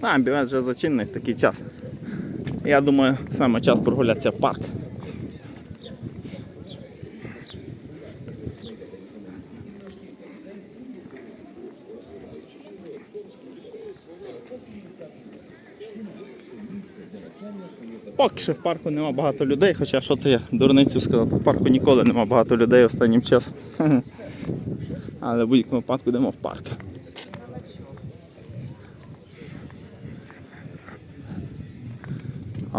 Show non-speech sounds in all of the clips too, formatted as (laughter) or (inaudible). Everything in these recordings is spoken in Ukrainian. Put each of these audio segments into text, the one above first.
А, бівець вже зачинений в такий час. Я думаю, саме час прогулятися в парк. Поки що в парку нема багато людей, хоча що це я дурницю сказав, в парку ніколи нема багато людей останнім часом. (laughs) Але в будь-якому випадку йдемо в парк.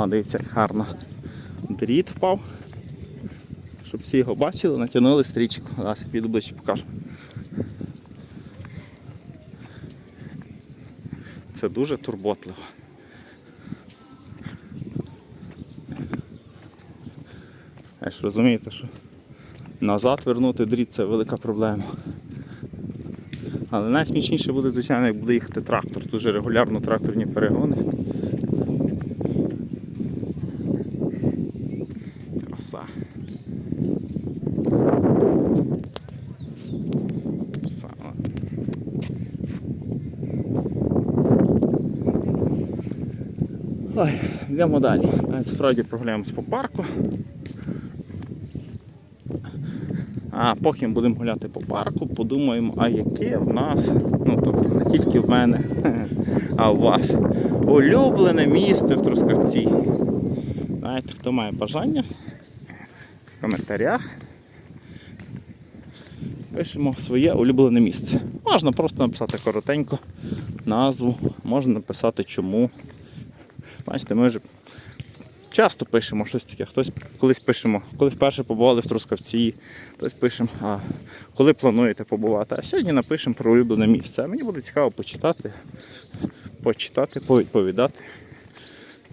А, дивіться, як гарно. Дріт впав. Щоб всі його бачили, натягнули стрічку. Зараз я піду ближче покажу. Це дуже турботливо. Ви ж розумієте, що назад вернути дріт це велика проблема. Але найсмішніше буде, звичайно, як буде їхати трактор. Дуже регулярно тракторні перегони. Краса. Ой, йдемо далі. Навіть справді прогуляємось по парку. А поки ми будемо гуляти по парку, подумаємо, а яке в нас, ну тобто не тільки в мене, а у вас улюблене місце в Трускавці. Знаєте, хто має бажання коментарях. Пишемо своє улюблене місце. Можна просто написати коротенько назву, можна написати чому. Бачите, ми вже часто пишемо щось таке. Хтось колись пишемо, коли вперше побували в Трускавці, хтось пишемо, а коли плануєте побувати. А сьогодні напишемо про улюблене місце. Мені буде цікаво почитати, почитати, повідповідати,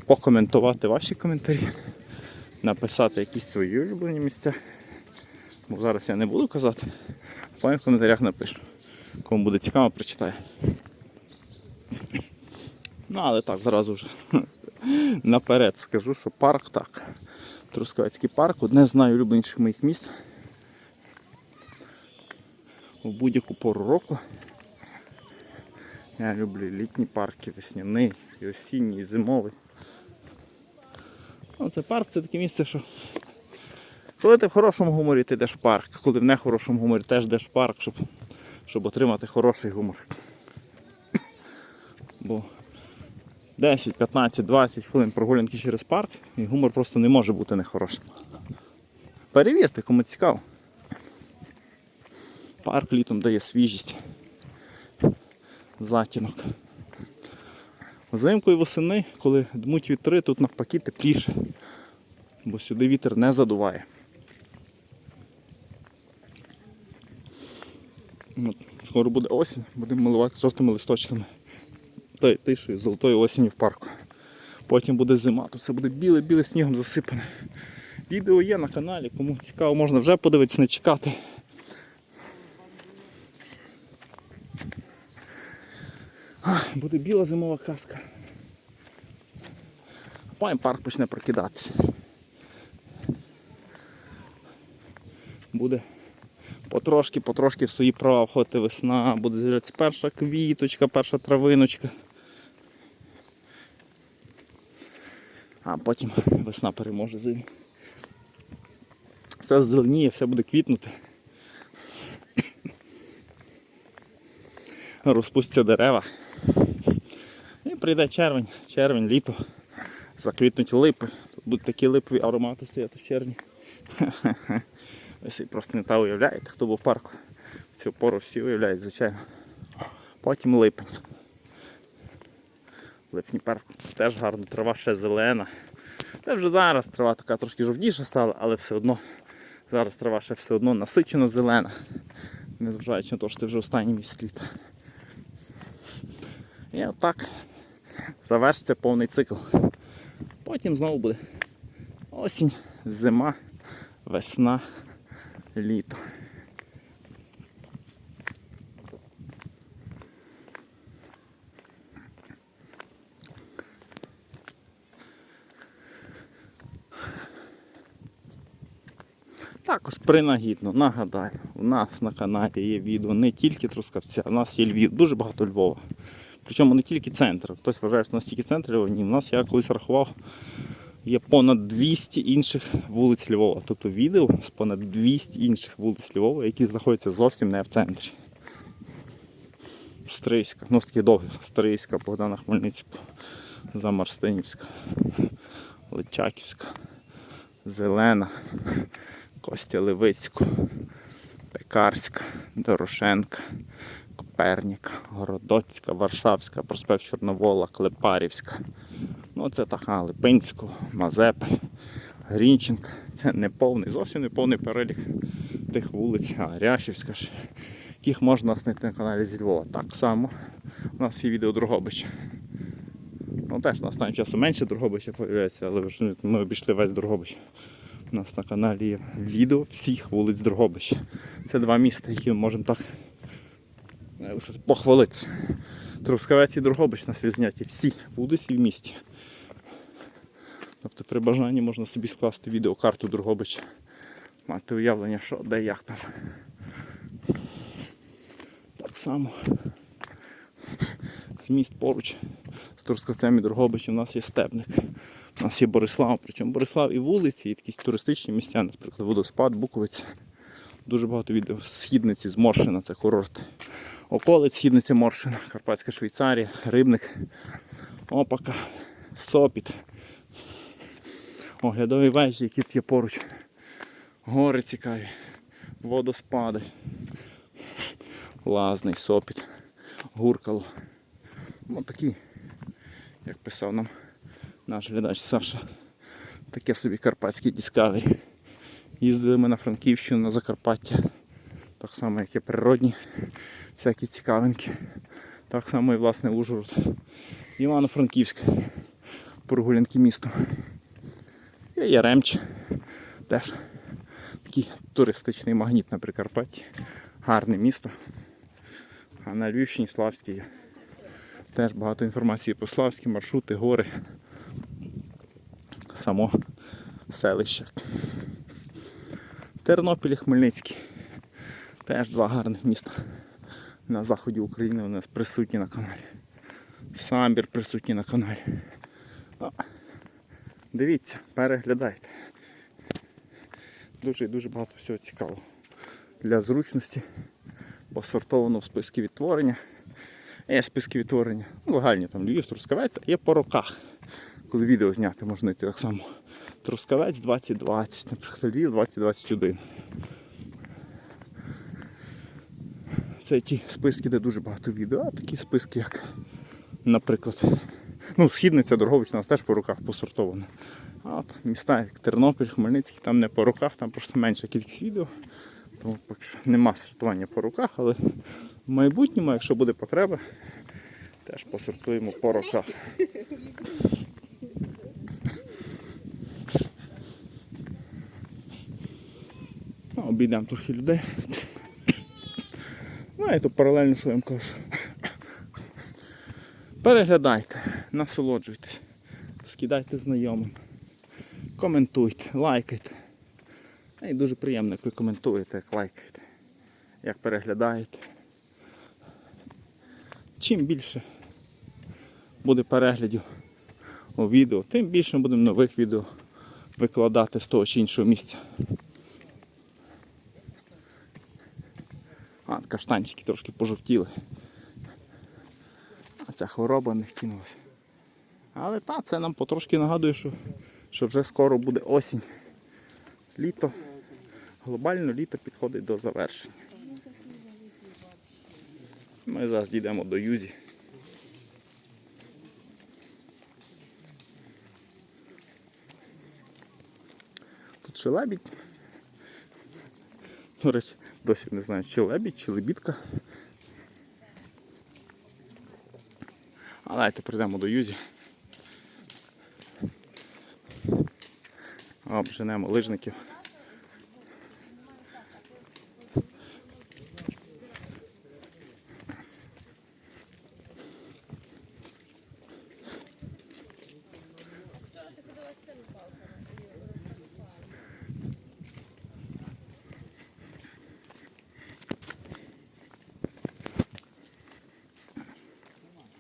покоментувати ваші коментарі, написати якісь свої улюблені місця. Бо зараз я не буду казати, потім в коментарях напишу. Кому буде цікаво, прочитаю. Ну, але так, зразу вже (laughs) наперед скажу, що парк так. Трускавецький парк одне з найулюбленіших моїх місць. У будь-яку пору року. Я люблю літні парки, весняний, і осінній, і зимовий. Ну, це парк це таке місце, що коли ти в хорошому гуморі, ти йдеш в парк, коли в нехорошому гуморі теж йдеш в парк, щоб, щоб отримати хороший гумор. Бо 10, 15, 20 хвилин прогулянки через парк і гумор просто не може бути нехорошим. Перевірте, кому цікаво. Парк літом дає свіжість, затінок. Взимку і восени, коли дмуть вітри, тут навпаки тепліше, бо сюди вітер не задуває. От, Скоро буде осінь, будемо малювати жовтими листочками та- тишею золотої осені в парку. Потім буде зима, то все буде біле-біле снігом засипане. Відео є на каналі, кому цікаво, можна вже подивитися, не чекати. Буде біла зимова казка. Потім парк почне прокидатися. Буде потрошки, потрошки в свої права входити весна, буде з'являтися перша квіточка, перша травиночка. А потім весна переможе зиму. Все зеленіє, все буде квітнути. Розпустяться дерева. Прийде червень, червень, літо. Заквітнуть липи. Тут будуть такі липові аромати стояти в червні. (laughs) Ви собі просто не та уявляєте, хто був в парку. Цю пору всі уявляють, звичайно. Потім липень. Липні парк теж гарно, трава ще зелена. Це вже зараз трава така трошки жовтіша стала, але все одно зараз трава ще все одно насичено зелена. Незважаючи на те, що це вже останній місяць літа. І отак завершиться повний цикл. Потім знову буде осінь, зима, весна, літо. Також принагідно нагадаю, у нас на каналі є відео не тільки Трускавця, у нас є Львів, дуже багато Львова. Причому не тільки центр. Хтось вважає, що у нас тільки центр, ні, у нас я колись рахував. Є понад 200 інших вулиць Львова. Тобто відео з понад 200 інших вулиць Львова, які знаходяться зовсім не в центрі. Стрийська, ну такі довгі, Стрийська, Богдана Хмельницького, Замарстинівська, Личаківська, Зелена, Костя Левицьку, Пекарська, Дорошенка, Коперніка, Городоцька, Варшавська, проспект Чорновола, Клепарівська. Ну це така Липинського, Мазепи, Грінченка. Це не повний, зовсім не повний перелік тих вулиць, а Ряшівська ж, яких можна знайти на каналі зі Львова. Так само у нас є відео Дрогобича. Ну теж на останнім часу менше Дрогобича з'являється, але ми обійшли весь Дрогобич. У нас на каналі є відео всіх вулиць Дрогобича. Це два міста, які ми можемо так похвалитися. Трускавець і Дрогобич нас відзняті всі вулиці в місті. Тобто при бажанні можна собі скласти відеокарту Дрогобича, мати уявлення, що де як там. Так само з міст поруч з Трускавцем і Дрогобичем у нас є степник. У нас є Борислав, причому Борислав і вулиці, і якісь туристичні місця, наприклад, водоспад, Буковиця. Дуже багато відео. Східниці з це курорт. Околиць Східниця Моршина, Карпатська Швейцарія, Рибник, Опака, Сопіт. Оглядові вежі, які тут є поруч. Гори цікаві, водоспади, Лазний, Сопіт, Гуркало. Ну такі, як писав нам наш глядач Саша. Таке собі карпатське Discovery. Їздили ми на Франківщину, на Закарпаття. Так само, як і природні, всякі цікавинки. Так само і власне Ужгород. Івано-Франківськ. Прогулянки містом. І Яремч. Теж такий туристичний магніт на Прикарпатті. Гарне місто. А на Львівщині Славський є. Теж багато інформації про Славські, маршрути, гори. Само селище. Тернопіль і Хмельницький. Теж два гарних міста на заході України у нас присутні на каналі. Самбір присутній на каналі. Дивіться, переглядайте. Дуже і дуже багато всього цікавого. Для зручності посортовано в списки відтворення. Є списки відтворення. Ну, Загальні там Львів, Трускавець, є по роках. Коли відео зняти, можна йти так само. Трускавець 2020, наприклад, Львів 2021. Це ті списки, де дуже багато відео, а такі списки, як, наприклад, ну, Східниця, Доргович у нас теж по руках посортовано. А от міста, як Тернопіль, Хмельницький, там не по руках, там просто менша кількість відео. Тому поки що нема сортування по руках, але в майбутньому, якщо буде потреба, теж посортуємо по руках. Ну, Обійдемо трохи людей. І то паралельно, що я вам кажу. Переглядайте, насолоджуйтесь, скидайте знайомим, коментуйте, лайкайте. І дуже приємно, як ви коментуєте, як лайкаєте, як переглядаєте. Чим більше буде переглядів у відео, тим більше ми будемо нових відео викладати з того чи іншого місця. А, каштанчики трошки пожовтіли. А ця хвороба не кинулася. Але та, це нам потрошки нагадує, що, що вже скоро буде осінь. Літо. Глобально літо підходить до завершення. Ми зараз дійдемо до Юзі. Тут ще лебідь. До речі, досі не знаю, чи лебідь, чи лебідка. А давайте прийдемо до Юзі. Обженемо лижників.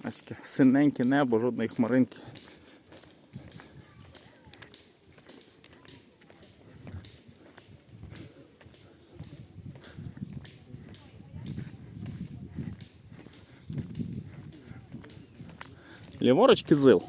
Таке синеньке небо, жодної хмаринки. Ліворуч кизил.